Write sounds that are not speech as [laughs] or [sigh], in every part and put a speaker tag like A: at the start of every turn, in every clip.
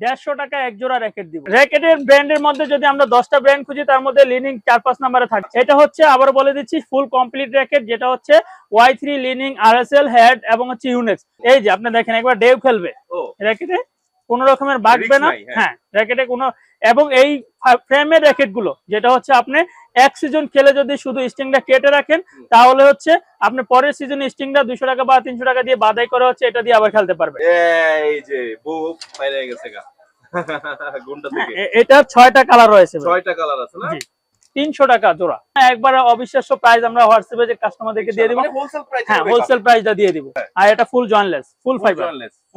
A: দেড়শো টাকা এক জোড়া র্যাকেট দিব। র্যাকেটের ব্র্যান্ডের মধ্যে যদি আমরা দশটা ব্র্যান্ড খুঁজি তার মধ্যে লিনিং চার পাঁচ নাম্বারে থাকে এটা হচ্ছে আবার বলে দিচ্ছি ফুল কমপ্লিট র্যাকেট যেটা হচ্ছে Y three Li Ning R S L Head এবং হচ্ছে ইউনেক্স এই যে আপনি দেখেন একবার ডেভ খেলবে।
B: ও।
A: র্যাকেটে কোন রকমের বাগবে না।
B: হ্যাঁ।
A: হ্যাঁ র্যাকেটে কোনো এবং এই ফ্রেমের র্যাকেটগুলো যেটা হচ্ছে আপনি এক সিজন খেলে যদি শুধু স্টিংটা কেটে রাখেন তাহলে হচ্ছে আপনি পরের সিজনে স্টিংটা দুশো টাকা বা তিনশো টাকা দিয়ে বাদাই করে হচ্ছে এটা দিয়ে আবার খেলতে পারবে
B: এই যে গেছে [laughs]
A: এ- এটা ছয়টা কালার রয়েছে
B: ছয়টা কালার আছে না?
A: তিনশো টাকা জোড়া। একবার অবিশ্বাস্য প্রাইস আমরা হোয়াটসঅ্যাপে যে কাস্টমারদেরকে দিয়ে দিব।
B: মানে
A: হ্যাঁ হোলসেল প্রাইসটা দিয়ে দিব।
B: হ্যাঁ।
A: আর এটা ফুল জয়েনলেস ফুল ফাইবার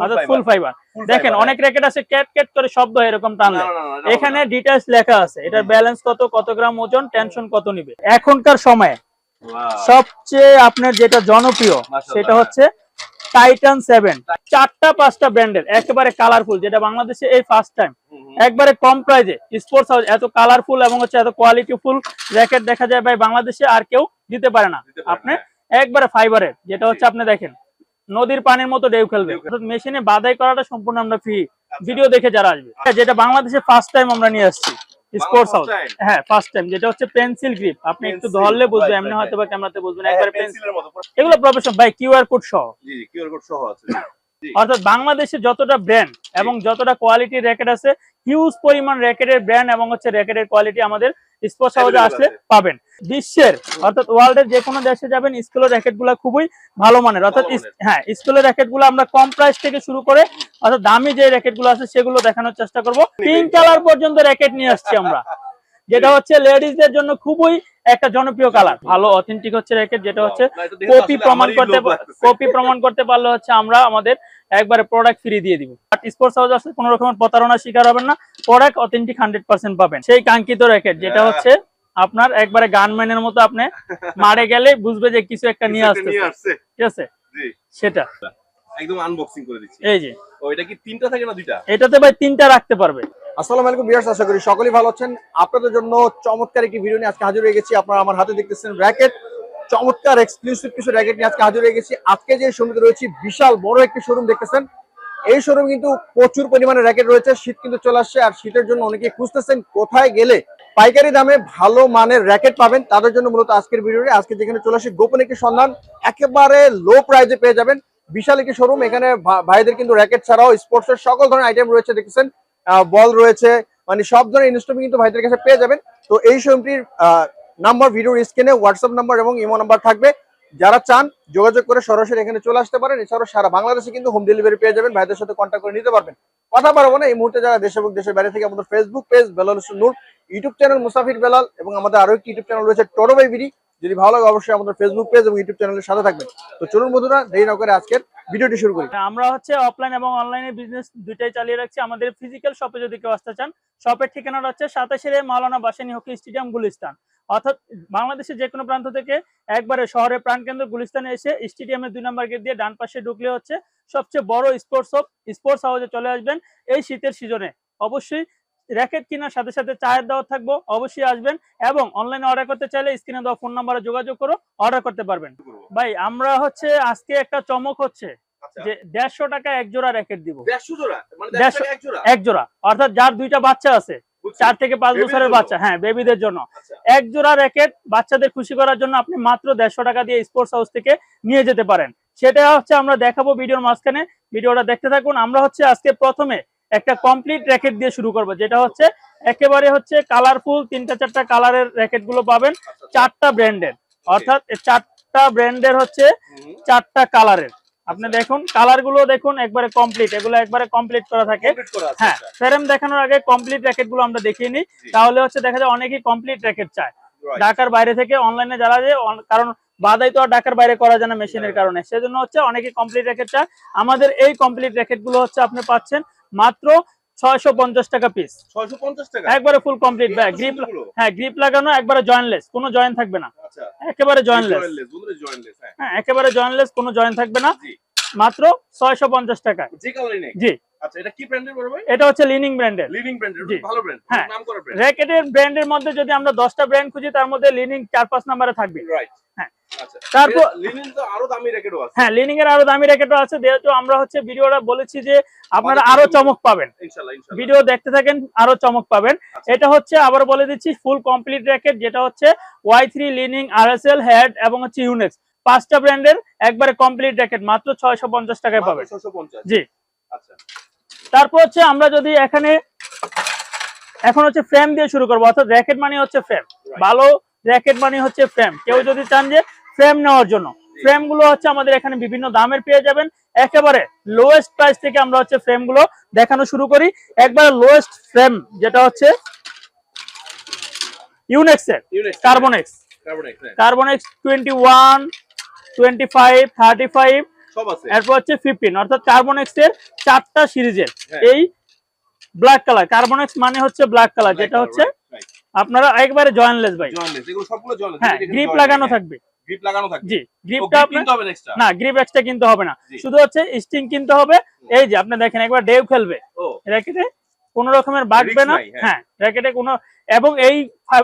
A: অর্থাৎ ফুল ফাইবার দেখেন অনেক র্যাকেট আছে ক্যাট ক্যাট করে শব্দ হয় এরকম টানলে এখানে ডিটেলস লেখা আছে এটার ব্যালেন্স কত কত গ্রাম ওজন টেনশন কত নিবে। এখনকার সময়ে সবচেয়ে আপনার যেটা জনপ্রিয় সেটা
B: হ্যাঁ।
A: হচ্ছে টাইটান সেভেন চারটা পাঁচটা ব্র্যান্ডের একেবারে কালারফুল যেটা বাংলাদেশে এই ফার্স্ট টাইম একবারে কম প্রাইজে স্পোর্টস হাউস এত কালারফুল এবং হচ্ছে এত কোয়ালিটি ফুল র্যাকেট দেখা যায় ভাই বাংলাদেশে আর কেউ দিতে পারে না। আপনি একবারে ফাইবারের যেটা হচ্ছে আপনি দেখেন নদীর পানির মতো ঢেউ খেলবে। মেশিনে বাদাই করাটা সম্পূর্ণ আমরা ফ্রি ভিডিও দেখে যারা আসবে। যেটা বাংলাদেশে ফার্স্ট টাইম আমরা নিয়ে আসছি। স্পোর্টস হাউস হ্যাঁ ফার্স্ট টাইম যেটা হচ্ছে পেন্সিল গ্রিপ আপনি একটু
B: Pencil,
A: ধরলে বুঝবে এমনি হয়তো বা ক্যামেরাতে বুঝবেন।
B: পেন্সিলের মতো।
A: এগুলো প্রফেশন কিউআর কোড সহ।
B: জি জি কিউআর কোড সহ আছে।
A: অর্থাৎ বাংলাদেশে যতটা ব্র্যান্ড এবং যতটা কোয়ালিটির র্যাকেট আছে হিউজ পরিমাণ র্যাকেটের ব্র্যান্ড এবং হচ্ছে র্যাকেটের কোয়ালিটি আমাদের স্পোর্টস হাউসে আসলে পাবেন। বিশ্বের অর্থাৎ ওয়ার্ল্ডের যে কোনো দেশে যাবেন স্কুলের র্যাকেটগুলা খুবই ভালো মানের। অর্থাৎ। হ্যাঁ স্কুলের র্যাকেটগুলো আমরা কম প্রাইস থেকে শুরু করে অর্থাৎ দামি যে র্যাকেটগুলো আছে সেগুলো দেখানোর চেষ্টা করব। পিঙ্ক কালার পর্যন্ত র্যাকেট নিয়ে আসছি আমরা। [laughs] যেটা হচ্ছে লেডিসদের জন্য খুবই একটা জনপ্রিয় কালার ভালো অথেন্টিক হচ্ছে র্যাকেট যেটা হচ্ছে কপি প্রমাণ করতে কপি প্রমাণ করতে পারলে হচ্ছে আমরা আমাদের একবারে প্রোডাক্ট ফ্রি দিয়ে দিব। আর স্পোর্টস হাউস আসলে কোনো রকমের প্রতারণার শিকার হবেন না। প্রোডাক্ট অথেন্টিক হান্ড্রেড পার্সেন্ট পাবেন। সেই কাঙ্ক্ষিত র্যাকেট যেটা। হচ্ছে আপনার একবারে গানম্যানের মতো আপনি মারে গেলে বুঝবে যে কিছু একটা নিয়ে আসছে। ঠিক আছে? সেটা।
B: একদম আনবক্সিং করে দিচ্ছি।
A: এই যে।
B: ও এটা কি তিনটা থাকে না দুইটা?
A: এটাতে ভাই তিনটা রাখতে পারবে।
C: আসসালামু আলাইকুম বিয়ার্স আশা করি সকলেই ভালো আছেন। আপনাদের জন্য চমৎকার একটি ভিডিও নিয়ে আজকে হাজির হয়ে গেছি। আপনারা আমার হাতে দেখতেছেন র্যাকেট চমৎকার এক্সক্লুসিভ কিছু র্যাকেট নিয়ে আজকে হাজির হয়ে গেছি। আজকে যে শোরুমে রয়েছে, বিশাল বড় একটি শোরুম দেখতেছেন। এই শোরুম কিন্তু প্রচুর পরিমাণে র্যাকেট রয়েছে। শীত কিন্তু চলে আসছে আর শীতের জন্য অনেকে খুঁজতেছেন কোথায় গেলে পাইকারি দামে ভালো মানের র্যাকেট পাবেন। তাদের জন্য মূলত আজকের ভিডিওটি আজকে যেখানে চলে আসি, গোপন একটি সন্ধান, একেবারে লো প্রাইজে পেয়ে যাবেন। বিশাল একটি শোরুম এখানে ভাইদের কিন্তু র্যাকেট ছাড়াও স্পোর্টস এর সকল ধরনের আইটেম রয়েছে, দেখতেছেন। বল রয়েছে মানে সব ধরনের ইনস্ট্রুমেন্ট কিন্তু ভাইদের কাছে পেয়ে যাবেন। তো এই শোরুমটির নাম্বার, ভিডিওর স্ক্রিনে হোয়াটসঅ্যাপ নাম্বার এবং ইমো নাম্বার থাকবে। যারা চান, যোগাযোগ করে সরাসরি এখানে চলে আসতে পারেন। এছাড়াও সারা বাংলাদেশে কিন্তু হোম ডেলিভারি পেয়ে যাবেন। ভাইদের সাথে কন্ট্যাক্ট করে নিতে পারবেন। কথা পারব না, এই মুহূর্তে যারা দেশ এবং দেশের বাইরে থেকে আমাদের Facebook page Belal Noor YouTube channel Musafir Belal এবং আমাদের আরও একটি ইউটিউব চ্যানেল রয়েছে টোটো বাইবিডি যদি ভালো লাগে অবশ্যই আমাদের ফেসবুক পেজ এবং ইউটিউব চ্যানেলের সাথে থাকবেন। তো চলুন বন্ধুরা, দেরি না করে আজকের ভিডিওটি শুরু করি।
A: আমরা হচ্ছে অফলাইন এবং অনলাইনে বিজনেস দুইটাই চালিয়ে রাখছি। আমাদের ফিজিক্যাল শপে যদি কেউ আসতে চান শপের ঠিকানাটা হচ্ছে সাতাশের মাওলানা বাসানি হকি স্টেডিয়াম গুলিস্তান। অর্থাৎ বাংলাদেশের যে কোনো প্রান্ত থেকে একবারে শহরের প্রাণকেন্দ্র গুলিস্তানে এসে স্টেডিয়ামের দুই নম্বর গেট দিয়ে ডান পাশে ঢুকলে হচ্ছে সবচেয়ে বড় স্পোর্টস শপ স্পোর্টস হাউসে চলে আসবেন এই শীতের সিজনে। অবশ্যই র্যাকেট কেনার সাথে সাথে চায়ের দেওয়া থাকব অবশ্যই আসবেন এবং অনলাইনে অর্ডার করতে চাইলে স্ক্রিনে দেওয়া ফোন নাম্বারে যোগাযোগ করো অর্ডার করতে পারবেন। ভাই আমরা হচ্ছে আজকে একটা চমক হচ্ছে
B: আচ্ছা।
A: যে দেড়শো টাকা এক জোড়া র্যাকেট দিব।
B: জোড়া? মানে এক জোড়া?
A: অর্থাৎ যার দুইটা বাচ্চা আছে চার থেকে পাঁচ বছরের বাচ্চা হ্যাঁ বেবিদের জন্য।
B: আচ্ছা।
A: এক জোড়া র্যাকেট বাচ্চাদের খুশি করার জন্য আপনি মাত্র দেড়শো টাকা দিয়ে স্পোর্টস হাউস থেকে নিয়ে যেতে পারেন। সেটা হচ্ছে আমরা দেখাবো ভিডিওর মাঝখানে। ভিডিওটা দেখতে থাকুন। আমরা হচ্ছে আজকে প্রথমে একটা কমপ্লিট র্যাকেট দিয়ে শুরু করব যেটা হচ্ছে একেবারে হচ্ছে কালারফুল তিনটা চারটা কালারের র্যাকেটগুলো পাবেন
B: আচ্ছা,
A: চারটা ব্র্যান্ডের অর্থাৎ চারটা ব্র্যান্ডের হচ্ছে চারটা কালারের আপনি
B: আচ্ছা।
A: দেখুন কালারগুলো দেখুন একবারে কমপ্লিট এগুলো একবারে কমপ্লিট করা থাকে। হ্যাঁ
B: আচ্ছা।
A: ফ্রেম দেখানোর আগে কমপ্লিট র্যাকেটগুলো আমরা দেখিয়ে নিই। তাহলে হচ্ছে দেখা যায় অনেকেই কমপ্লিট র্যাকেট চায়. ঢাকার বাইরে থেকে অনলাইনে যারা যে কারণ বাদাই তো আর ঢাকার বাইরে করা যায় না মেশিনের কারণে। সেজন্য হচ্ছে অনেকে কমপ্লিট র্যাকেট চায়। আমাদের এই কমপ্লিট র্যাকেটগুলো হচ্ছে আপনি পাচ্ছেন মাত্র ছয়শো পঞ্চাশ টাকা পিস
B: টাকা?
A: একবারে ফুল কমপ্লিট ব্যাগ গ্রিপ হ্যাঁ গ্রিপ লাগানো একবারে জয়েন্টলেস কোনো জয়েন্ট থাকবে না।
B: আচ্ছা।
A: একেবারে জয়েন্টলেস
B: হ্যাঁ।
A: হ্যাঁ একেবারে জয়েন্টলেস কোনো জয়েন্ট থাকবে না। মাত্র ছয়শো পঞ্চাশ জি।
B: আচ্ছা এটা
A: হচ্ছে লিনিং ব্র্যান্ডের
B: লিভিং ব্র্যান্ডের ভালো ব্র্যান্ড
A: হ্যাঁ। র্যাকেটের ব্র্যান্ডের মধ্যে যদি আমরা দশটা ব্র্যান্ড খুঁজি তার মধ্যে লিনিং চার পাঁচ নাম্বারে থাকবে।
B: রাইট
A: হ্যাঁ। তারপর
B: লিনিন তো আরও দামি র্যাকেটও আছে।
A: হ্যাঁ লিনিং এর আরও দামি র্যাকেটও আছে। যেহেতু আমরা হচ্ছে ভিডিওটা বলেছি যে আপনারা
B: আরও
A: চমক পাবেন।
B: ইনশাআল্লাহ ইনশাআল্লাহ
A: ভিডিও দেখতে থাকেন আরও চমক পাবেন।
B: আচ্ছা।
A: এটা হচ্ছে আবার বলে দিচ্ছি ফুল কমপ্লিট র্যাকেট যেটা হচ্ছে লিনিং হেড এবং হচ্ছে ইউনেক্স পাঁচটা ব্র্যান্ডের একবারে কমপ্লিট র্যাকেট মাত্র ছয়শো পঞ্চাশ টাকায় পাবেন। জি।
B: আচ্ছা।
A: তারপর হচ্ছে আমরা যদি এখানে এখন হচ্ছে ফ্রেম দিয়ে শুরু করব অর্থাৎ র্যাকেট মানে হচ্ছে ফ্রেম ভালো র্যাকেট মানে হচ্ছে ফ্রেম কেউ যদি চান যে ফ্রেম নেওয়ার জন্য। ফ্রেমগুলো হচ্ছে আমাদের এখানে বিভিন্ন দামের পেয়ে যাবেন। একেবারে লোয়েস্ট প্রাইস থেকে আমরা হচ্ছে ফ্রেমগুলো দেখানো শুরু করি। একবারে লোয়েস্ট ফ্রেম যেটা হচ্ছে ইউনেক্সের কার্বনেক্স
B: হ্যাঁ।
A: Carbonex twenty one twenty five thirty five এরপর হচ্ছে ফিফটিন অর্থাৎ কার্বনেক্স এর চারটা সিরিজের।
B: হ্যাঁ।
A: এই ব্ল্যাক কালার কার্বনেক্স মানে হচ্ছে ব্ল্যাক কালার যেটা হচ্ছে আপনারা একবারে জয়েনলেস ভাই। হ্যাঁ গ্রিপ লাগানো থাকবে।
B: গ্রিপ লাগানো থাকবে।
A: জি গ্রিপটা
B: কিনতে হবে এক্সট্রা
A: না গ্রিপ এক্সট্রা কিনতে হবে না। শুধু হচ্ছে স্টিং কিনতে হবে। এই যে আপনি দেখেন একবার ডেভ খেলবে। র্যাকেটে কোন রকমের বাগবে না।
B: হ্যাঁ।
A: র্যাকেটে কোনো এবং এই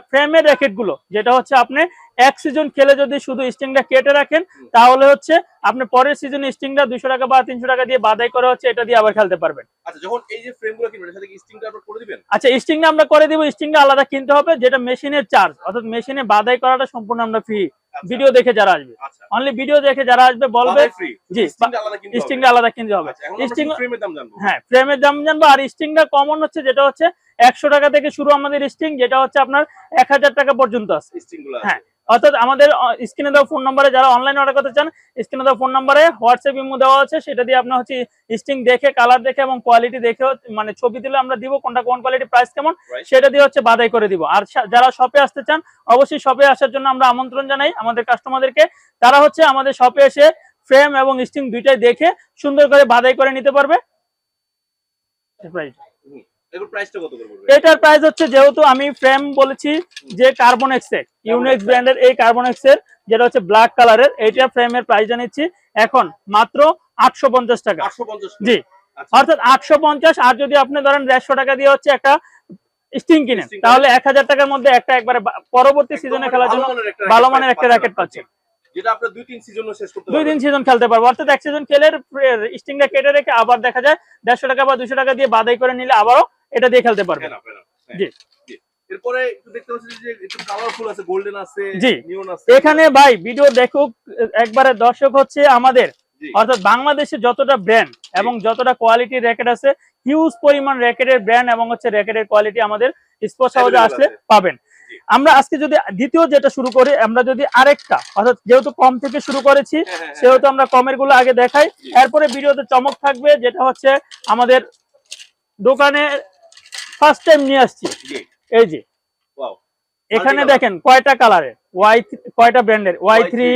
A: ফ্রেমের র্যাকেটগুলো যেটা হচ্ছে আপনি এক সিজন খেলে যদি শুধু স্টিংটা কেটে রাখেন তাহলে হচ্ছে আপনি পরের সিজনে স্টিংটা দুশো টাকা বা তিনশো টাকা দিয়ে বাদাই করে হচ্ছে এটা দিয়ে আবার খেলতে পারবেন।
B: আচ্ছা যখন এই যে ফ্রেমগুলো কিনবেন সাথে স্টিংটা আপলোড করে দিবেন?
A: আচ্ছা স্টিংটা আমরা করে দিব স্টিংটা আলাদা কিনতে হবে যেটা মেশিনের চার্জ অর্থাৎ মেশিনে বাদাই করাটা সম্পূর্ণ আমরা ফ্রি ভিডিও দেখে যারা আসবে।
B: আচ্ছা।
A: অনলি ভিডিও দেখে যারা আসবে বলবে জি,
B: স্টিংটা আলাদা কিনতে হবে।
A: আলাদা কিনতে হবে।
B: আচ্ছা এখন আমরা
A: স্টিং
B: জানব।
A: হ্যাঁ ফ্রেমের দাম জানব। আর স্টিংটা কমন হচ্ছে যেটা হচ্ছে একশো টাকা থেকে শুরু আমাদের স্টিং যেটা হচ্ছে আপনার এক হাজার টাকা পর্যন্ত আছে। হ্যাঁ। অর্থাৎ আমাদের স্ক্রিনে দেওয়া ফোন নম্বরে যারা অনলাইন অর্ডার করতে চান স্ক্রিনে দেওয়া ফোন নম্বরে হোয়াটসঅ্যাপ ইমো দেওয়া আছে সেটা দিয়ে আপনার হচ্ছে স্টিং দেখে কালার দেখে এবং কোয়ালিটি দেখে মানে ছবি দিলে আমরা দিব কোনটা কোন কোয়ালিটি প্রাইস কেমন সেটা দিয়ে হচ্ছে বাদাই করে দিব। আর যারা শপে আসতে চান অবশ্যই শপে আসার জন্য আমরা আমন্ত্রণ জানাই আমাদের কাস্টমারদেরকে তারা হচ্ছে আমাদের শপে এসে ফ্রেম এবং স্টিং দুইটাই দেখে সুন্দর করে বাদাই করে নিতে পারবে। Right. এটার প্রাইস হচ্ছে যেহেতু আমি ফ্রেম বলেছি যে কার্বন এক্সের ইউনিক্স ব্র্যান্ডের এই কার্বন এক্সের যেটা হচ্ছে ব্ল্যাক কালারের এইটা ফ্রেমের এখন মাত্র আটশো পঞ্চাশ টাকা। জি।
B: আচ্ছা।
A: অর্থাৎ আটশো পঞ্চাশ আর যদি আপনি ধরেন দেড়শো টাকা দিয়ে হচ্ছে একটা স্টিং কিনেন তাহলে এক হাজার টাকার মধ্যে একটা একবারে পরবর্তী সিজনে খেলার জন্য ভালো মানের একটা র্যাকেট পাচ্ছেন।
B: দুই তিন
A: সিজন খেলতে পারব। অর্থাৎ এক সিজন খেলে স্টিংটা কেটে রেখে আবার দেখা যায় দেড়শো টাকা বা দুশো টাকা দিয়ে বাদাই করে নিলে আবারও এটা দিয়ে খেলতে পারবে।
B: হ্যাঁ।
A: জি। এখানে ভাই ভিডিও দেখুক একবারে দর্শক হচ্ছে আমাদের। অর্থাৎ বাংলাদেশে যতটা ব্র্যান্ড এবং যতটা কোয়ালিটির র্যাকেট আছে হিউজ পরিমাণ র্যাকেটের ব্র্যান্ড এবং হচ্ছে র্যাকেটের কোয়ালিটি আমাদের স্পোর্টস হাউসে আসলে পাবেন। আমরা আজকে যদি দ্বিতীয় যেটা শুরু করি আমরা যদি আরেকটা অর্থাৎ যেহেতু কম থেকে শুরু করেছি
B: হ্যাঁ, হ্যাঁ।
A: সেহেতু আমরা কমেরগুলো আগে দেখাই। এরপরে ভিডিওতে চমক থাকবে যেটা হচ্ছে আমাদের দোকানে ফার্স্ট টাইম নিয়ে আসছি। এই যে। এখানে দেখেন কয়টা কালারের ওয়াই কয়টা ব্র্যান্ডের ওয়াই থ্রি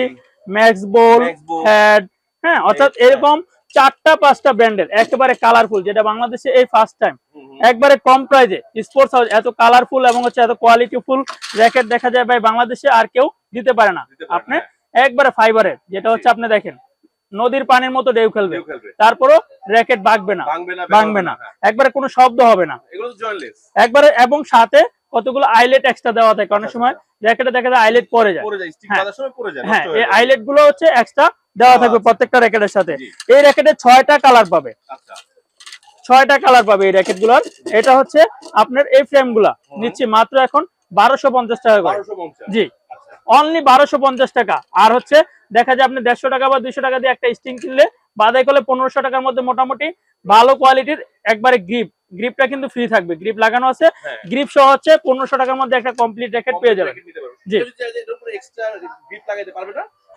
A: ম্যাক্স বোল হ্যাড হ্যাঁ অর্থাৎ। এরকম চারটা পাঁচটা ব্র্যান্ডের একেবারে কালারফুল যেটা বাংলাদেশে এই ফার্স্ট টাইম। একবারে কম প্রাইজে স্পোর্টস হাউস এত কালারফুল এবং হচ্ছে এত কোয়ালিটিফুল র্যাকেট দেখা যায় ভাই বাংলাদেশে আর কেউ দিতে পারে না। আপনি
B: হ্যাঁ।
A: একবারে ফাইবারের যেটা হচ্ছে আপনি দেখেন। নদীর পানির মতো ঢেউ খেলবে। তারপরও র্যাকেট ভাগবে না
B: ভাঙবে না হ্যাঁ।
A: একবারে কোনো শব্দ হবে না। একবারে এবং সাথে কতগুলো আইলেট এক্সট্রা দেওয়া থাকে। অনেক সময় র্যাকেটে দেখা যায় আইলেট পরে যায়। হ্যাঁ।
B: যায়
A: হ্যাঁ এই। আইলেটগুলো হচ্ছে এক্সট্রা দেওয়া থাকবে
B: আচ্ছা।
A: প্রত্যেকটা র্যাকেটের সাথে। এই র্যাকেটে ছয়টা কালার পাবে।
B: আচ্ছা।
A: ছয়টা কালার পাবে এই র্যাকেটগুলোর এটা হচ্ছে আপনার এই ফ্রেমগুলা নিচ্ছি মাত্র এখন বারোশো পঞ্চাশ টাকা করে। জি।
B: আচ্ছা।
A: অনলি বারোশো পঞ্চাশ টাকা। আর হচ্ছে দেখা যায় আপনি দেড়শো টাকা বা দুইশো টাকা দিয়ে একটা স্টিং কিনলে বাদাই করলে পনেরোশো টাকার মধ্যে মোটামুটি ভালো কোয়ালিটির একবারে গ্রিপ গ্রিপটা কিন্তু ফ্রি থাকবে গ্রিপ লাগানো আছে
B: হ্যাঁ।
A: গ্রিপ সহ হচ্ছে পনেরোশো টাকার মধ্যে একটা কমপ্লিট র্যাকেট পেয়ে যাবেন। জি।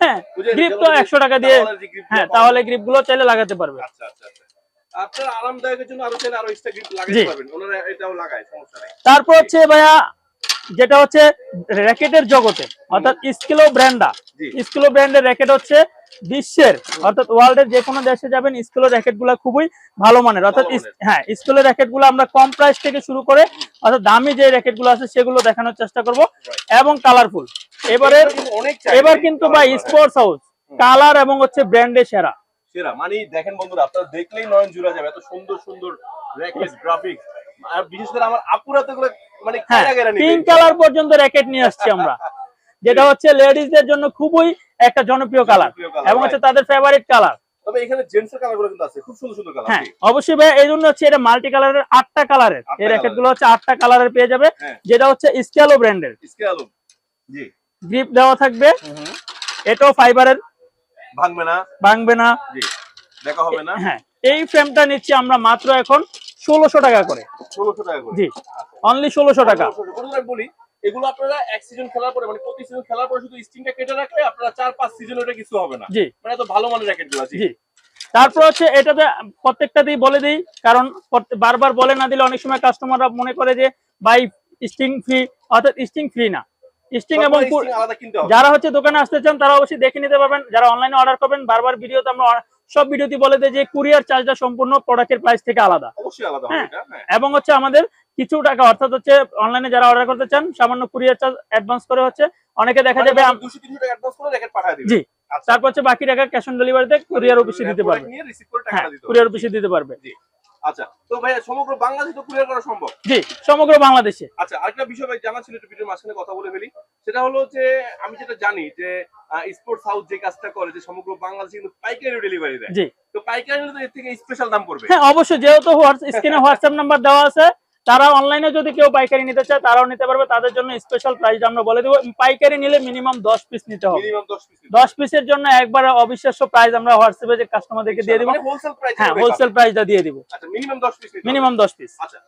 A: হ্যাঁ গ্রিপ তো একশো টাকা দিয়ে হ্যাঁ তাহলে। গ্রিপগুলো চাইলে লাগাতে পারবে
B: আচ্ছা আচ্ছা আচ্ছা আপনার আরামদায়কের জন্য আরও চাইলে আরও এক্সট্রা গ্রিপ
A: জি।
B: পারবেন ওনারা এটাও লাগায় সমস্যা নাই
A: তারপর হচ্ছে ভাইয়া যেটা হচ্ছে র্যাকেটের জগতে অর্থাৎ স্কিলো ব্র্যান্ডা। স্কিলো ব্র্যান্ডের র্যাকেট হচ্ছে বিশ্বের অর্থাৎ ওয়ার্ল্ডের যে কোনো দেশে যাবেন স্কিলো র্যাকেটগুলা খুবই ভালো মানের। অর্থাৎ হ্যাঁ স্কিলো র্যাকেটগুলো আমরা কম প্রাইস থেকে শুরু করে অর্থাৎ দামি যে র্যাকেটগুলো আছে সেগুলো দেখানোর চেষ্টা করব। এবং কালারফুল এবারে এবার কিন্তু ভাই স্পোর্টস হাউস কালার এবং হচ্ছে ব্র্যান্ডে সেরা।
B: সেরা। মানে দেখেন বন্ধুরা আপনারা দেখলেই নয়ন জুড়া যাবে। এত সুন্দর সুন্দর র্যাকেট গ্রাফিক্স আর বিশেষ করে আমার আপুরা তো মানে
A: হ্যাঁ পিঙ্ক কালার পর্যন্ত র্যাকেট নিয়ে আসছি আমরা। [laughs] যেটা হচ্ছে লেডিসদের জন্য খুবই একটা জনপ্রিয় কালার এবং হচ্ছে তাদের ফেভারিট কালার
B: তবে এখানে জেন্টস এর কিন্তু আছে খুব সুন্দর সুন্দর কালার
A: হ্যাঁ অবশ্যই ভাই এই জন্য হচ্ছে এটা মাল্টি কালারের আটটা কালারের এই র্যাকেট
B: colour।
A: গুলো হচ্ছে আটটা কালারের পেয়ে যাবে
B: হ্যাঁ।
A: যেটা হচ্ছে স্কেলো ব্র্যান্ডের
B: ইসকে জি।
A: গ্রিপ দেওয়া থাকবে। এটাও ফাইবারের
B: ভাঙবে না।
A: ভাঙবে না।
B: জি। দেখা হবে না।
A: হ্যাঁ এই ফ্রেমটা নিচ্ছি আমরা মাত্র এখন। ষোলোশো টাকা করে।
B: ষোলোশো টাকা করে।
A: জি অনলি ষোলোশো টাকা।
B: বলি এগুলো আপনারা এক সিজন খেলার পরে মানে প্রতি সিজন খেলার পরে শুধু স্টিংটা কেটে রাখলে আপনারা চার পাঁচ সিজন ওটা কিছু হবে না।
A: জি।
B: মানে এত ভালো মানের র্যাকেটগুলো
A: জি। তারপর হচ্ছে এটাতে প্রত্যেকটাতেই বলে দিই কারণ বারবার বলে না দিলে অনেক সময় কাস্টমাররা মনে করে যে বাই স্টিং ফ্রি অর্থাৎ স্টিং ফ্রি না। স্টিং এবং যারা হচ্ছে দোকানে আসতে চান তারা অবশ্যই দেখে নিতে পারবেন। যারা অনলাইনে অর্ডার করবেন বারবার ভিডিওতে আমরা সব ভিডিওতে বলে দেয় যে কুরিয়ার চার্জটা সম্পূর্ণ প্রোডাক্টের প্রাইস থেকে আলাদা। হ্যাঁ।
B: হ্যাঁ।
A: এবং হচ্ছে আমাদের কিছু টাকা অর্থাৎ হচ্ছে অনলাইনে যারা অর্ডার করতে চান সামান্য কুরিয়ার চার্জ অ্যাডভান্স করে হচ্ছে অনেকে দেখা যাবে জি।
B: আচ্ছা।
A: তারপর হচ্ছে বাকি টাকা ক্যাশ অন ডেলিভারিতে কুরিয়ার অফিসে দিতে পারবে। কুরিয়ার অফিসে দিতে পারবে।
B: আচ্ছা তো ভাইয়া সমগ্র বাংলাদেশে তো কুরিয়ার করা সম্ভব?
A: জি সমগ্র বাংলাদেশে।
B: আচ্ছা আরেকটা বিষয় ভাই জানা ছিল একটু ভিডিওর মাঝখানে কথা বলে ফেলি। সেটা হলো যে আমি যেটা জানি যে স্পোর্টস হাউস যে কাজটা করে যে সমগ্র বাংলাদেশে কিন্তু পাইকারি ডেলিভারি দেয়।
A: জি।
B: তো পাইকারি এর থেকে স্পেশাল দাম পড়বে।
A: হ্যাঁ অবশ্যই যেহেতু স্ক্রিনে [laughs] হোয়াটসঅ্যাপ নাম্বার দেওয়া আছে তারা অনলাইনে যদি কেউ পাইকারি নিতে চায় তারাও নিতে পারবে। তাদের জন্য স্পেশাল প্রাইস আমরা বলে দেবো। পাইকারি নিলে মিনিমাম দশ পিস নিতে হবে।
B: দশ
A: পিসের জন্য একবার অবিশ্বাস্য প্রাইস আমরা হোয়াটসঅ্যাপে যে কাস্টমারদেরকে দিয়ে দিব।
B: হোলসেল প্রাইস
A: হ্যাঁ হোলসেল প্রাইসটা দিয়ে দিব।
B: আচ্ছা মিনিমাম দশ পিস
A: মিনিমাম দশ পিস
B: আচ্ছা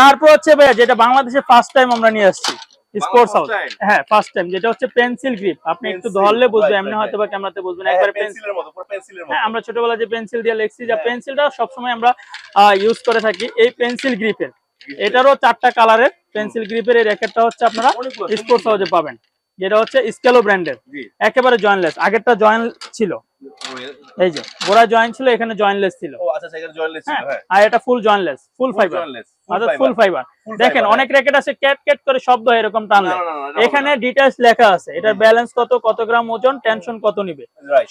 A: তারপর হচ্ছে ভাইয়া যেটা বাংলাদেশে ফার্স্ট টাইম আমরা নিয়ে আসছি। স্পোর্টস হাউস হ্যাঁ ফার্স্ট টাইম যেটা হচ্ছে পেন্সিল গ্রিপ আপনি একটু ধরলে বুঝবেন এমনি হয়তো বা ক্যামেরাতে বুঝবেন।
B: হ্যাঁ,
A: একবার পেন্সিল
B: পেন্সিলের মতো পুরো পেন্সিলের মতো
A: হ্যাঁ আমরা ছোটবেলায় যে পেন্সিল দিয়ে লিখছি যে
B: হ্যাঁ।
A: পেন্সিলটা সবসময় আমরা ইউজ করে থাকি এই পেন্সিল গ্রিপের এটারও চারটা কালারের পেন্সিল গ্রিপের এই র্যাকেটটা হচ্ছে আপনারা স্পোর্টস হাউসে পাবেন। যেটা হচ্ছে স্কেলো ব্র্যান্ডের একেবারে জয়েন্টলেস আগেরটা জয়েন্ট ছিল। এই যে গোড়া জয়েন্ট ছিল এখানে জয়েন্টলেস ছিল।
B: ও আচ্ছা ছিল
A: হ্যাঁ
B: হ্যাঁ।
A: আর এটা ফুল জয়েন্টলেস ফুল ফাইবার অর্থাৎ ফুল ফাইবার দেখেন অনেক র্যাকেট আছে ক্যাট ক্যাট করে শব্দ হয় এরকম টানলে এখানে ডিটেলস লেখা আছে এটার ব্যালেন্স কত কত গ্রাম ওজন টেনশন কত নিবে।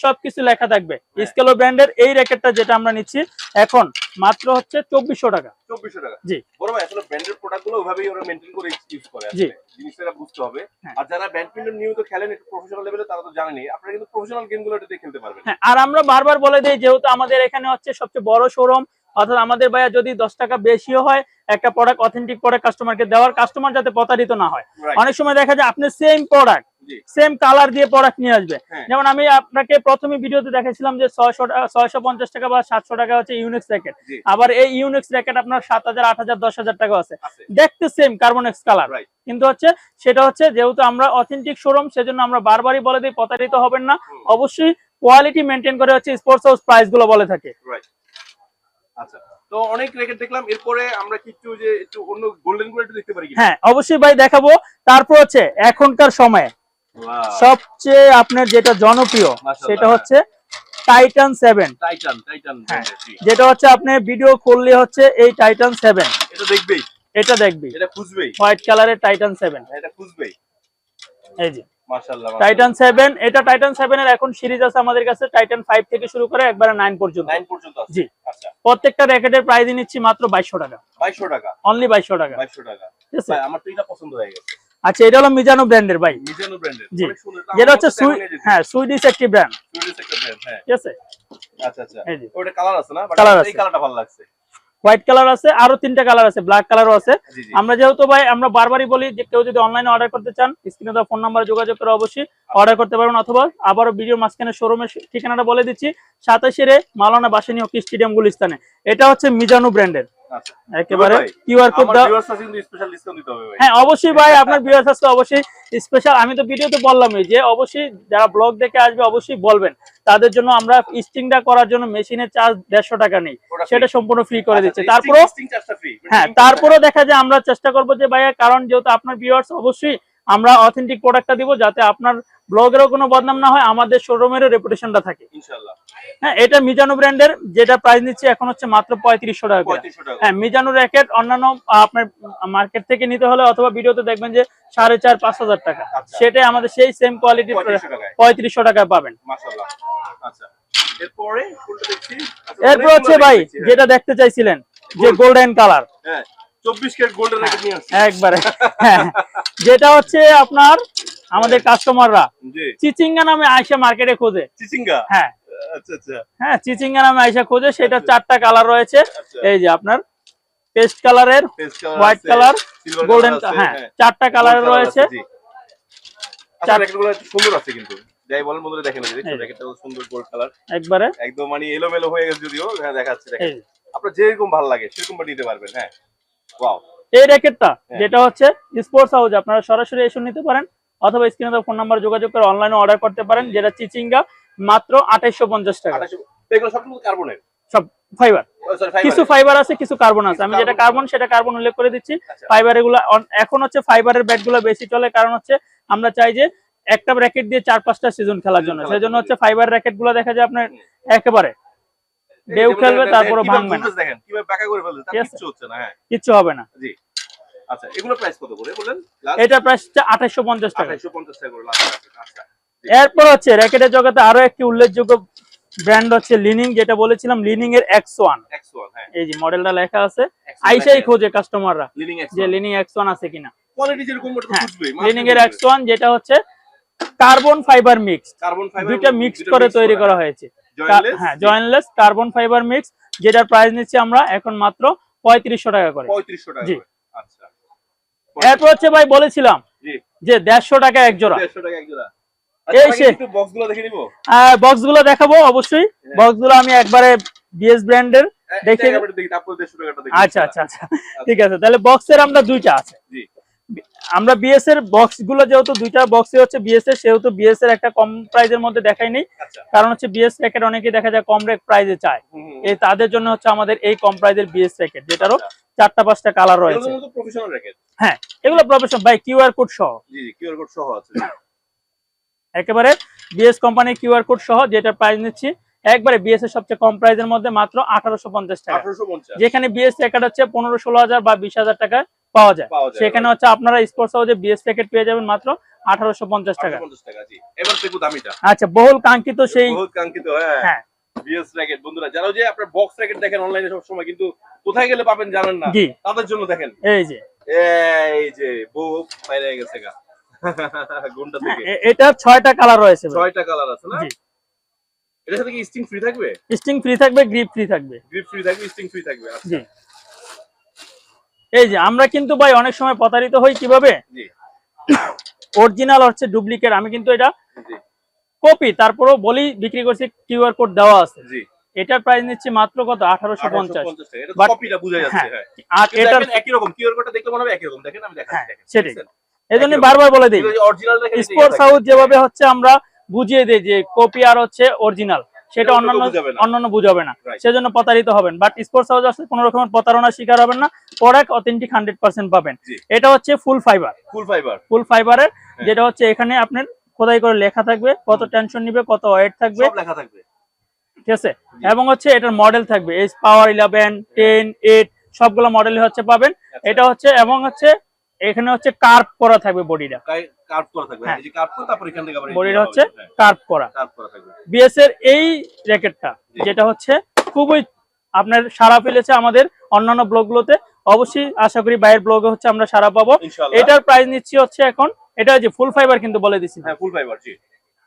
A: সবকিছু লেখা থাকবে। স্কেলো ব্র্যান্ডের এই র্যাকেটটা যেটা আমরা নিচ্ছি এখন মাত্র হচ্ছে চব্বিশশো টাকা।
B: চব্বিশশো টাকা।
A: জি।
B: বড় ভাই আসলে ব্র্যান্ডেড প্রোডাক্টগুলো ওইভাবেই ওরা মেনটেন করে ইউজ করে
A: জি।
B: জিনিসটা বুঝতে হবে।
A: হ্যাঁ।
B: আর যারা ব্যাডমিন্টন নিয়মিত খেলেন একটু প্রফেশনাল লেভেলে তারা তো জানেনি আপনারা কিন্তু প্রফেশনাল গেমগুলো এটাতে খেলতে পারবেন।
A: হ্যাঁ আর আমরা বারবার বলে দিই যেহেতু আমাদের এখানে হচ্ছে সবচেয়ে বড় শোরুম অর্থাৎ আমাদের ভাইয়া যদি দশ টাকা বেশিও হয় একটা প্রোডাক্ট অথেন্টিক প্রোডাক্ট কাস্টমারকে দেওয়ার কাস্টমার যাতে প্রতারিত না হয়। অনেক সময় দেখা যায় আপনি সেম প্রোডাক্ট সেম কালার দিয়ে প্রোডাক্ট নিয়ে আসবে।
B: হ্যাঁ।
A: যেমন আমি আপনাকে প্রথমে ভিডিওতে দেখেছিলাম যে ছয়শো ছয়শো পঞ্চাশ টাকা বা সাতশো টাকা হচ্ছে ইউনিক্স র্যাকেট আবার এই ইউনিক্স র্যাকেট আপনার সাত হাজার আট হাজার দশ হাজার টাকা আছে। দেখতে সেম কার্বনেক্স কালার. কিন্তু হচ্ছে সেটা হচ্ছে যেহেতু আমরা অথেন্টিক শোরুম সেজন্য আমরা বারবারই বলে দিই প্রতারিত হবেন না। অবশ্যই কোয়ালিটি মেনটেন করে হচ্ছে স্পোর্টস হাউস প্রাইসগুলো বলে থাকে।
B: আচ্ছা তো অনেক রেকেট দেখলাম এরপরে আমরা কি একটু যে একটু অন্য গোল্ডেনগুলো একটু দেখতে পারি
A: হ্যাঁ অবশ্যই ভাই দেখাবো। তারপর হচ্ছে এখনকার সময়ে সবচেয়ে আপনার যেটা জনপ্রিয় সেটা
B: হ্যাঁ।
A: হচ্ছে টাইটান সেভেন
B: টাইটান টাইটান
A: হ্যাঁ। যেটা হচ্ছে আপনি ভিডিও করলে হচ্ছে এই টাইটান সেভেন
B: এটা দেখবেই।
A: এটা দেখবি
B: এটা খুঁজবেই।
A: হোয়াইট কালারের টাইটান সেভেন
B: এটা খুঁজবেই।
A: এই যে। টাইটান সেভেন এটা টাইটান সেভেন এর এখন সিরিজ আছে আমাদের কাছে টাইটান ফাইভ থেকে শুরু করে একবারে নাইন পর্যন্ত।
B: 9 পর্যন্ত
A: জি।
B: আচ্ছা।
A: প্রত্যেকটা র্যাকেটের প্রাইস নিচ্ছি মাত্র বাইশশো টাকা।
B: 2200 টাকা।
A: অনলি বাইশশো টাকা।
B: 2200 টাকা।
A: ঠিক আছে?
B: ভাই আমার তো এটা পছন্দ হয়ে গেছে।
A: আচ্ছা এটা হলো মিজানো ব্র্যান্ডের ভাই।
B: মিজানো ব্র্যান্ডের
A: জি। যেটা হচ্ছে হ্যাঁ সুইডিশ একটি ব্র্যান্ড
B: সুইডিশ একটা ব্র্যান্ড হ্যাঁ।
A: ঠিক আছে?
B: আচ্ছা আচ্ছা। ওটা কালার আছে না? But এই কালারটা ভালো লাগছে।
A: হোয়াইট কালার আছে আরও তিনটা কালার আছে ব্ল্যাক কালারও আছে। আমরা যেহেতু ভাই আমরা বারবারই বলি যে কেউ যদি অনলাইনে অর্ডার করতে চান স্ক্রিনে দেওয়া ফোন নাম্বার যোগাযোগ করে অবশ্যই অর্ডার করতে পারবেন। অথবা আবারও ভিডিও মাঝখানে শোরুমের ঠিকানাটা বলে দিচ্ছি। সাতাশের মালানা বাসনীয় হকি স্টেডিয়াম গুলিস্তানে। এটা হচ্ছে মিজানু ব্র্যান্ডের একেবারে কিউআর কোড
B: ভাই।
A: হ্যাঁ অবশ্যই ভাই আপনার ভিউয়ার্স আজকে অবশ্যই স্পেশাল আমি তো ভিডিওতে বললামই যে অবশ্যই যারা ব্লগ দেখে আসবে অবশ্যই বলবেন। তাদের জন্য আমরা স্টিংটা করার জন্য মেশিনের চার্জ দেড়শো টাকা নেই। সেটা সম্পূর্ণ ফ্রি করে
B: আচ্ছা,
A: দিচ্ছে।
B: আচ্ছা, ফ্রি
A: হ্যাঁ তারপরেও দেখা যায় আমরা চেষ্টা করব যে ভাইয়া কারণ যেহেতু আপনার ভিউয়ার্স অবশ্যই আমরা অথেন্টিক প্রোডাক্টটা দিব যাতে আপনার ব্লগেরও কোনো বদনাম না হয় আমাদের শোরুমেরও রেপুটেশনটা থাকে। হ্যাঁ এটা মিজানু ব্র্যান্ডের যেটা প্রাইস নিচ্ছে এখন হচ্ছে মাত্র পঁয়ত্রিশশো টাকা হ্যাঁ মিজানু র্যাকেট অন্যান্য আপনার মার্কেট থেকে নিতে হলে অথবা ভিডিওতে দেখবেন যে সাড়ে চার পাঁচ হাজার টাকা।
B: আচ্ছা।
A: সেটাই আমাদের সেই সেম কোয়ালিটি
B: 3500 টাকায়।
A: পঁয়ত্রিশশো টাকায় পাবেন।
B: আচ্ছা। এরপরে
A: হচ্ছে ভাই। যেটা দেখতে চাইছিলেন যে গোল্ডেন কালার
B: হ্যাঁ। 24 ক্যারেট গোল্ডের রেকেট নিয়ে আসছে।
A: একবারে। হ্যাঁ যেটা হচ্ছে আপনার আমাদের কাস্টমাররা চিচিঙ্গা নামে আইসা মার্কেটে খোঁজে।
B: চিচিঙ্গা?
A: হ্যাঁ।
B: আচ্ছা আচ্ছা।
A: হ্যাঁ চিচিঙ্গা নামে আইসা খোঁজে সেটা
B: আচ্ছা।
A: চারটা কালার রয়েছে। এই যে আপনার পেস্ট কালারের হোয়াইট কালার গোল্ডেন হ্যাঁ চারটা কালারের রয়েছে। চার-
B: র্যাকেটগুলো সুন্দর আছে কিন্তু। যাই বলেন বন্ধুরা দেখেন র্যাকেটটা সুন্দর গোল্ড কালার
A: একবারে।
B: একদম মানে এলোমেলো হয়ে গেছে যদিও হ্যাঁ দেখাচ্ছে দেখেন আপনার যেরকম ভালো লাগে সেরকম নিতে পারবেন হ্যাঁ।
A: এই র্যাকেটটা
B: হ্যাঁ।
A: যেটা হচ্ছে স্পোর্টস হাউস আপনারা সরাসরি এসে নিতে পারেন অথবা স্ক্রিনে ফোন নাম্বার যোগাযোগ করে অনলাইনে অর্ডার করতে পারেন যেটা চিচিঙ্গা মাত্র আঠাইশো পঞ্চাশ টাকা।
B: এগুলো
A: সব ফাইবার কিছু ফাইবার আছে কিছু কার্বন আছে। আমি যেটা কার্বন সেটা কার্বন উল্লেখ করে দিচ্ছি।
B: আচ্ছা।
A: ফাইবার এগুলো অন- এখন হচ্ছে ফাইবারের ব্যাটগুলো বেশি চলে কারণ হচ্ছে আমরা চাই যে একটা র্যাকেট দিয়ে চার পাঁচটা সিজন খেলার জন্য। সেই জন্য
B: জন্য।
A: হচ্ছে ফাইবার র্যাকেটগুলো দেখা যায় আপনার একেবারে ঢেউ খেলবে তারপরে ভাঙবে না।
B: দেখেন কীভাবে বাঁকা করে ফেলছে তার। কিচ্ছু হচ্ছে না হ্যাঁ।
A: কিচ্ছু হবে না।
B: জি। আচ্ছা এগুলো প্রাইস কত করে বলেন
A: এটা প্রাইস হচ্ছে আঠাইশো পঞ্চাশ টাকা।
B: আঠাইশো পঞ্চাশ টাকা করে লাস্ট আচ্ছা।
A: এরপর হচ্ছে র্যাকেটের জগতে আরও একটি উল্লেখযোগ্য ব্র্যান্ড হচ্ছে লিনিং যেটা বলেছিলাম লিনিং এর এক্স ওয়ান
B: এক্স ওয়ান হ্যাঁ।
A: এই যে মডেলটা লেখা আছে। আইসাই খোঁজে কাস্টমাররা
B: লিনিং
A: যে লিনিং এক্স ওয়ান আছে কিনা।
B: ওটা
A: হ্যাঁ, লিনিং এর এক্স ওয়ান যেটা হচ্ছে carbon fibre mix
B: carbon fibre
A: দুইটা মিক্স করে তৈরি করা হয়েছে। হ্যাঁ জয়েন্টলেস কার্বন ফাইবার মিক্স যেটার প্রাইস নিচ্ছি আমরা এখন মাত্র পঁয়ত্রিশশো টাকা করে।
B: পঁয়ত্রিশশো টাকা
A: জি।
B: আচ্ছা।
A: এরপর হচ্ছে ভাই বলেছিলাম যে দেড়শো টাকা এক জোড়া।
B: দেড়শো টাকা এক জোড়া।
A: এই
B: আচ্ছা,
A: সে- বক্সগুলো দেখাবো অবশ্যই।
B: হ্যাঁ।
A: বক্সগুলো আমি একবারে বিএস ব্র্যান্ডের দেখে- আচ্ছা আচ্ছা আচ্ছা। ঠিক আছে তাহলে বক্সের আমরা দুইটা আছে।
B: জি।
A: আমরা বিএস এর বক্সগুলো যেহেতু দুইটা বক্সে হচ্ছে বিএস এর সেহেতু বিএস এর একটা কম প্রাইজের মধ্যে দেখাই নেই।
B: আচ্ছা।
A: কারণ হচ্ছে বিএস র্যাকেট অনেকেই দেখা যায় কম রেট প্রাইজে চায়। এই তাদের জন্য হচ্ছে আমাদের এই কম প্রাইজের বিএস র্যাকেট যেটারও
B: আচ্ছা।
A: চারটা পাঁচটা কালার রয়েছে।
B: প্রফেশনাল
A: হ্যাঁ এগুলো প্রফেশন ভাই কিউআর কোড সহ।
B: কিউআর কোড সহ আছে।
A: একেবারে বিএস কোম্পানির কিউআর কোড সহ যেটা প্রাইস নিচ্ছি একবারে বিএস এর সবচেয়ে কম প্রাইজের মধ্যে মাত্র আঠারোশো পঞ্চাশ টাকা।
B: 1850
A: যেখানে বিএস র্যাকেট হচ্ছে পনেরো ষোলো হাজার বা বিশ হাজার টাকা পাওয়া যায়। সেখানে হচ্ছে আপনারা স্পোর্টস হাউসে বিএস প্যাকেট পেয়ে যাবেন মাত্র আঠারোশো পঞ্চাশ টাকা।
B: 1850 টাকা জি। এবার দেখো
A: আচ্ছা বহুল কাঙ্ক্ষিত সেই
B: কাঙ্ক্ষিত হ্যাঁ।
A: হ্যাঁ।
B: বিএস র্যাকেট বন্ধুরা যারা যে আপনার বক্স র্যাকেট দেখেন অনলাইনে সব সময় কিন্তু কোথায় গেলে পাবেন জানেন না? তাদের জন্য দেখেন।
A: এই যে।
B: এই যে বউ বাইরে গেছে গা। [laughs] গুন্ডা থেকে
A: এটা ছয়টা কালার রয়েছে
B: কালার আছে না?
A: জি।
B: এটার সাথে কি স্টিং ফ্রি থাকবে?
A: স্টিং ফ্রি থাকবে গ্রিপ ফ্রি থাকবে।
B: গ্রিপ ফ্রি থাকবে স্টিং ফ্রি থাকবে আচ্ছা।
A: এই যে আমরা কিন্তু ভাই অনেক সময় প্রতারিত হই কীভাবে? অরিজিনাল হচ্ছে ডুপ্লিকেট আমি কিন্তু এটা কপি তারপরেও বলি বিক্রি করছি কিউআর কোড দেওয়া আছে।
B: জি।
A: এটার প্রাইস নিচ্ছি মাত্র কত? আঠারোশো পঞ্চাশ।
B: 1850 টাকা। কপিটা বোঝা যাচ্ছে
A: হ্যাঁ।
B: হ্যাঁ।
A: আর এটার
B: একই রকম কিউআর কোডটা দেখলে মনে হবে একই রকম। দেখেন আমি
A: হ্যাঁ,
B: দেখাচ্ছি দেখেন।
A: সেটাই। এই জন্য বারবার বলে দিই স্পোর্টস হাউস যেভাবে হচ্ছে আমরা বুঝিয়ে দিই যে কপি আর হচ্ছে অরিজিনাল সেটা অন্যান্য। অন্যান্য বুঝাবে না। সেজন্য প্রতারিত হবেন। বাট স্পোর্টস হাউস আসলে কোনো রকমের প্রতারণার শিকার হবেন না। প্রোডাক্ট অথেন্টিক হান্ড্রেড পার্সেন্ট পাবেন। এটা হচ্ছে ফুল ফাইবার
B: ফুল ফাইবার
A: ফুল ফাইবারের। যেটা হচ্ছে এখানে আপনার খোদাই করে লেখা থাকবে কত টেনশন নিবে কত ওয়েট থাকবে।
B: লেখা থাকবে।
A: ঠিক আছে? এবং হচ্ছে এটার মডেল থাকবে। S power eleven ten eight সবগুলো মডেল হচ্ছে পাবেন।
B: আচ্ছা।
A: এটা হচ্ছে এবং হচ্ছে এখানে হচ্ছে কার্ভ করা থাকবে বডিটা
B: কার্ভ করা থাকবে।
A: হ্যাঁ।
B: এই যে কার্ভ করে তারপর এখান থেকে আবার
A: বডিটা হচ্ছে কার্ভ করা।
B: কার্ভ করা থাকবে।
A: বিএস এর এই র্যাকেটটা যেটা হচ্ছে খুবই আপনার সারা ফেলেছে আমাদের অন্যান্য ব্লগগুলোতে। অবশ্যই আশা করি বাইরের ব্লগে হচ্ছে আমরা সারা পাবো। এটার প্রাইস নিচ্ছি হচ্ছে এখন এটা যে ফুল ফাইবার কিন্তু বলে দিচ্ছি
B: হ্যাঁ ফুল ফাইবার জি।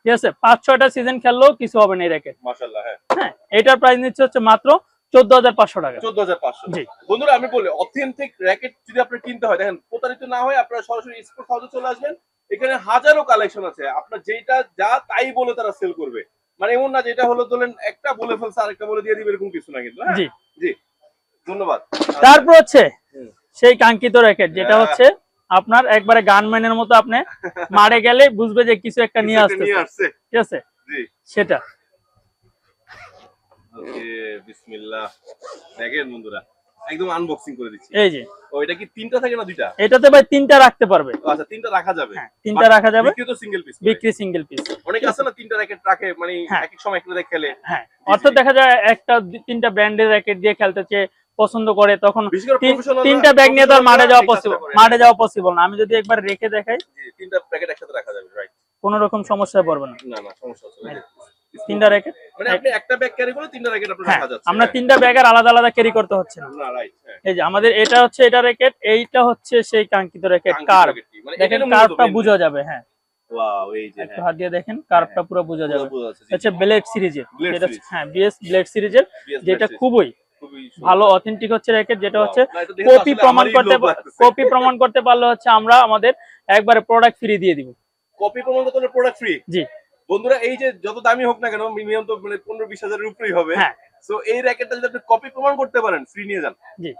A: ঠিক আছে পাঁচ ছয়টা সিজন খেললেও কিছু হবে না এই র্যাকেট
B: মাশাআল্লাহ হ্যাঁ।
A: হ্যাঁ এটার প্রাইস নিচ্ছে হচ্ছে মাত্র চোদ্দ হাজার পাঁচশো টাকা।
B: 14500
A: জি।
B: বন্ধুরা আমি বলি অথেন্টিক র্যাকেট যদি আপনার কিনতে হয় দেখেন প্রতারিত না হয় আপনারা সরাসরি স্পোর্টস হাউসে চলে আসবেন। এখানে হাজারো কালেকশন আছে। আপনার যেটা যা তাই বলে তারা সেল করবে। মানে এমন না যেটা হলো ধরেন একটা বলে ফেলছে আরেকটা বলে দিয়ে দিবে এরকম কিছু না কিন্তু হ্যাঁ?
A: জি।
B: জি। ধন্যবাদ।
A: তারপর হচ্ছে সেই কাঙ্ক্ষিত র্যাকেট যেটা
B: হ্যাঁ।
A: হচ্ছে আপনার একবারে গানম্যানের মতো আপনি মারে গেলে বুঝবে যে কিছু একটা নিয়ে
B: আসছে।
A: ঠিক আছে?
B: জি।
A: সেটা।
B: ওকে বিসমিল্লাহ। দেখেন বন্ধুরা একদম আনবক্সিং করে দিচ্ছি।
A: এই যে।
B: ও এটা কি তিনটা থাকে না দুইটা?
A: এটাতে ভাই তিনটা রাখতে পারবে।
B: আচ্ছা তিনটা রাখা যাবে।
A: হ্যাঁ তিনটা রাখা যাবে।
B: বিক্রি তো সিঙ্গেল পিস
A: বিক্রি সিঙ্গেল পিস
B: অনেকে আছে না তিনটা র্যাকেট রাখে মানে
A: হ্যাঁ।
B: এক এক সময় একটা খেলে।
A: হ্যাঁ অর্থাৎ দেখা যায় একটা তিনটা ব্র্যান্ডের র্যাকেট দিয়ে খেলতে চেয়ে পছন্দ করে তখন তিনটা ব্যাগ নিয়ে তো মাঠে যাওয়া পসিবল। মাঠে যাওয়া পসিবল না। আমি যদি একবার রেখে দেখাই
B: তিনটা প্যাকেট একসাথে রাখা যাবে রাইট
A: কোনো রকম সমস্যায় পড়বে না।
B: না না সমস্যা হচ্ছে না।
A: তিনটা র্যাকেট
B: মানে আপনি একটা ব্যাগ ক্যারি করে তিনটা র্যাকেট আপনার
A: হ্যাঁ
B: রাখা যাচ্ছে
A: আমরা
B: হ্যাঁ।
A: তিনটা ব্যাগ আর আলাদা আলাদা ক্যারি করতে হচ্ছে না।
B: হ্যাঁ।
A: এই যে আমাদের এটা হচ্ছে এটা র্যাকেট এইটা হচ্ছে সেই কাঙ্ক্ষিত র্যাকেট।
B: মানে
A: দেখেন কার্ভটা বোঝা যাবে হ্যাঁ।
B: ওয়াও এই যে
A: একটু
B: হ্যাঁ।
A: হাত দিয়ে দেখেন কার্ভটা পুরো বোঝা যাবে।
B: পুরো বোঝা জি।
A: হচ্ছে ব্লেড সিরিজের যেটা হ্যাঁ বিএস ব্লেড সিরিজের যেটা খুবই। ভালো অথেন্টিক হচ্ছে র্যাকেট যেটা হচ্ছে কপি প্রমাণ করতে কপি প্রমাণ করতে পারলে হচ্ছে আমরা আমাদের একবারে প্রোডাক্ট ফ্রি দিয়ে দিব।
B: কপি প্রমাণ করতে প্রোডাক্ট ফ্রি
A: জি।
B: বন্ধুরা এই যে যত দামি হোক না কেন মিনিমাম তো মানে পনেরো বিশ হাজারের উপরেই হবে।
A: হ্যাঁ।
B: সো এই র্যাকেটটা যদি আপনি কপি প্রমাণ করতে পারেন ফ্রি নিয়ে যান।
A: জি।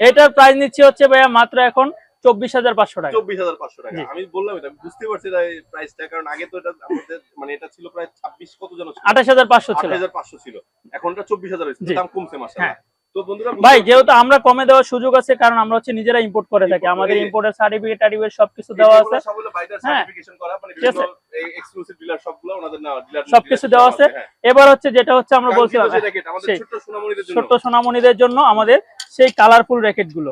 A: এটার প্রাইস নিচ্ছি হচ্ছে ভাইয়া মাত্র এখন চব্বিশ হাজার পাঁচশো টাকা।
B: চব্বিশ হাজার পাঁচশো টাকা। আমি বললাম এটা বুঝতে পারছি প্রাইসটা কারণ আগে তো এটা আমাদের মানে এটা ছিল প্রায় ছাব্বিশ কত জন
A: আঠাশ হাজার পাঁচশো ছিল।
B: হাজার পাঁচশো ছিল। এখন এটা চব্বিশ হাজার। দাম কমছে মাসে
A: হ্যাঁ।
B: তো
A: ভাই যেহেতু আমরা কমে দেওয়ার সুযোগ আছে কারণ আমরা হচ্ছে নিজেরা ইম্পোর্ট করে থাকি। আমাদের। ইম্পোর্টের সার্টিফিকেট টার্টিফিকেট সবকিছু দেওয়া আছে। হ্যাঁ।
B: মানে
A: সবকিছু দেওয়া আছে। এবার হচ্ছে যেটা হচ্ছে আমরা বলছিলাম ছোট্ট সোনামণিদের জন্য। আমাদের সেই কালারফুল
B: র্যাকেটগুলো।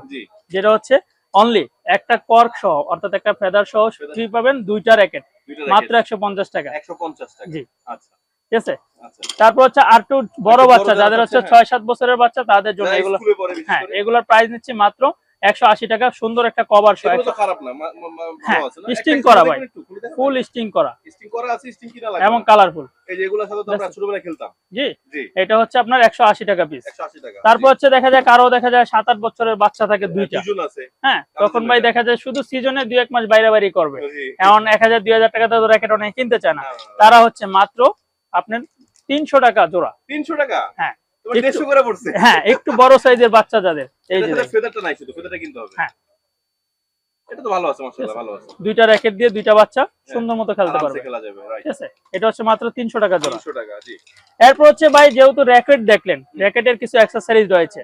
A: যেটা হচ্ছে অনলি একটা কর্ক সহ অর্থাৎ একটা ফেদার সহ ফ্রি পাবেন দুইটা র্যাকেট মাত্র একশো পঞ্চাশ টাকা।
B: একশো পঞ্চাশ টাকা।
A: জি।
B: আচ্ছা।
A: ঠিক আছে?
B: আচ্ছা।
A: তারপর হচ্ছে আর টু বড় বাচ্চা যাদের হচ্ছে ছয় সাত বছরের বাচ্চা তাদের জন্য এগুলো হ্যাঁ এগুলোর প্রাইস নিচ্ছি মাত্র একশো আশি টাকা সুন্দর একটা কভার সহ হ্যাঁ? স্টিং করা ভাই। ফুল স্টিং করা। এবং কালারফুল জি এটা হচ্ছে আপনার একশো আশি টাকা পিস
B: টাকা।
A: তারপর হচ্ছে দেখা যায় কারও দেখা যায় সাত আট বছরের বাচ্চা থাকে দুইটা। হ্যাঁ তখন ভাই দেখা যায় শুধু সিজনে দুই এক মাস বাইরে বাইরে করবে এমন এক হাজার দুই হাজার টাকাতে তো র্যাকেট অনেক কিনতে চায় না।
B: হ্যাঁ,
A: তারা হচ্ছে মাত্র আপনার তিনশো টাকা জোড়া।
B: তিনশো টাকা?
A: হ্যাঁ। হ্যাঁ একটু বড় সাইজের বাচ্চা যাদের এই যে
B: ফেদারটা নাই শুধু ফেদারটা কিনতে হবে।
A: হ্যাঁ।
B: এটা তো ভালো আছে মাশাআল্লাহ ভালো আছে।
A: দুইটা র্যাকেট দিয়ে দুইটা বাচ্চা সুন্দর মতো খেলতে পারবে।
B: খেলা যাবে রাইট
A: ঠিক আছে? এটা হচ্ছে মাত্র তিনশো টাকা জোড়া।
B: 300 টাকা জি।
A: এরপর হচ্ছে ভাই যেহেতু র্যাকেট দেখলেন র্যাকেটের কিছু অ্যাক্সেসরিজ রয়েছে।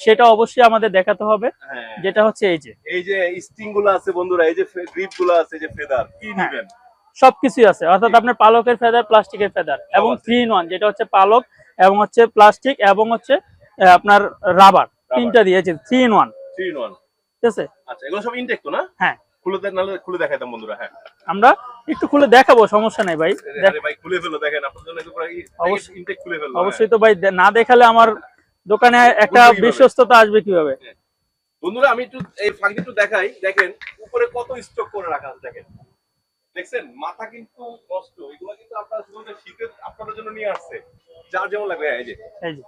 A: সেটা অবশ্যই আমাদের দেখাতে হবে।
B: হ্যাঁ।
A: যেটা হচ্ছে এই যে।
B: এই যে স্টিংগুলো আছে বন্ধুরা এই যে গ্রিপগুলো আছে যে ফেদার কি
A: হ্যাঁ।
B: নিবেন?
A: সবকিছুই আছে। অর্থাৎ আপনার পালকের ফেদার প্লাস্টিকের ফেদার এবং থ্রি ইন ওয়ান যেটা হচ্ছে পালক এবং হচ্ছে প্লাস্টিক এবং হচ্ছে আপনার রাবার তিনটা দিয়েছে থ্রি ইন ওয়ান
B: 3 in 1
A: ঠিক আছে?
B: আচ্ছা এগুলো সব ইনটেক তো না?
A: হ্যাঁ।
B: খুলে দেখ নালে খুলে দেখাইতাম বন্ধুরা হ্যাঁ।
A: আমরা একটু খুলে দেখাবো সমস্যা নেই ভাই।
B: আরে ভাই খুলে ফেলো দেখেন আপনাদের জন্য পুরো
A: অবশ্যই-
B: ইনটেক খুলে ফেলো
A: অবশ্যই তো ভাই না দেখালে আমার দোকানে একটা বিশ্বস্ততা আসবে কীভাবে?
B: হ্যাঁ। বন্ধুরা আমি একটু এই ফাঁকি একটু দেখাই দেখেন উপরে কত স্টক করে রাখা আছে দেখেন। দেখছেন মাথা কিন্তু কষ্ট এগুলো কিন্তু আপনারা শুধু শীতের আপনাদের জন্য নিয়ে আসছে। যার যেমন লাগবে এই যে।
A: এই যে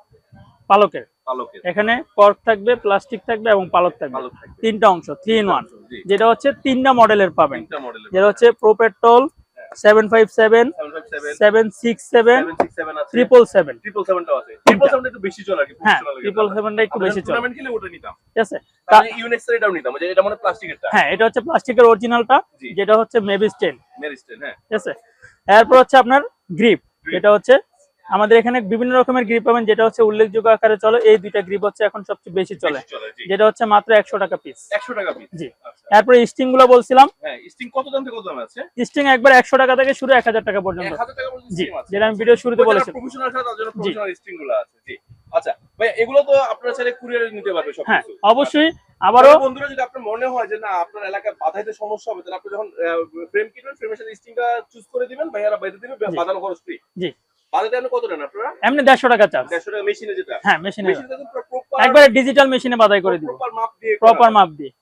A: পালকের।
B: পালকের।
A: এখানে কর্ক থাকবে প্লাস্টিক থাকবে এবং পালক থাকবে। তিনটা অংশ থ্রি ইন ওয়ান যেটা হচ্ছে তিনটা মডেলের পাবেন। যেটা হচ্ছে প্রোপেট্রোল seven five seven seven six seven
B: 767 আছে।
A: ট্রিপল সেভেন
B: ট্রিপল সেভেনটাও আছে। ট্রিপল সেভেনটা একটু বেশি চলে আর কি
A: হ্যাঁ ট্রিপল সেভেনটা একটু বেশি চলে।
B: টুর্নামেন্ট খেলে ওটা নিতাম।
A: ঠিক আছে?
B: তাহলে ইউনেক্স এটাও নিতাম যে এটা মানে প্লাস্টিকেরটা।
A: হ্যাঁ এটা হচ্ছে প্লাস্টিকের অরিজিনালটা যেটা হচ্ছে মেবি স্টেন
B: মেরিস্টেন হ্যাঁ।
A: ঠিক আছে? এরপর হচ্ছে আপনার গ্রিপ এটা হচ্ছে আমাদের এখানে বিভিন্ন রকমের গ্রিপ পাবেন যেটা হচ্ছে উল্লেখযোগ্য আকারে চলে। এই দুইটা গ্রিপ হচ্ছে এখন সবচেয়ে বেশি চলে। যেটা হচ্ছে মাত্র একশো টাকা পিস
B: 100 টাকা পিস
A: জি।
B: আচ্ছা
A: এরপরে স্টিংগুলো বলছিলাম।
B: হ্যাঁ স্টিং
A: স্টিং একবার একশো টাকা থেকে শুরু এক হাজার টাকা পর্যন্ত।
B: 1000 টাকা পর্যন্ত
A: জি যেটা আমি ভিডিও শুরুতে বলেছি
B: আচ্ছা ভাই এগুলো তো আপনারা চাইলে কুরিয়ারে নিতে পারবে সব
A: হ্যাঁ অবশ্যই।
B: আচ্ছা।
A: আবারও
B: বন্ধুরা যদি আপনার মনে হয় যে না আপনার এলাকায় বাধাইতে সমস্যা হবে তাহলে আপনি যখন ফ্রেম কিনবেন ফ্রেমের সাথে স্টিংটা চুজ করে দিবেন ভাইয়ারা বাইরে দিবে বাঁধানো খরচ ফ্রি
A: জি।
B: বাধাইতে আপনি কত নেন আপনারা?
A: এমনি দেড়শো টাকা চার্জ।
B: দেড়শো টাকা মেশিনে যেটা।
A: হ্যাঁ মেশিনে। একবারে ডিজিটাল মেশিনে বাদাই করে দিব।
B: প্রপার মাপ দিয়ে
A: প্রপার মাপ দিয়ে।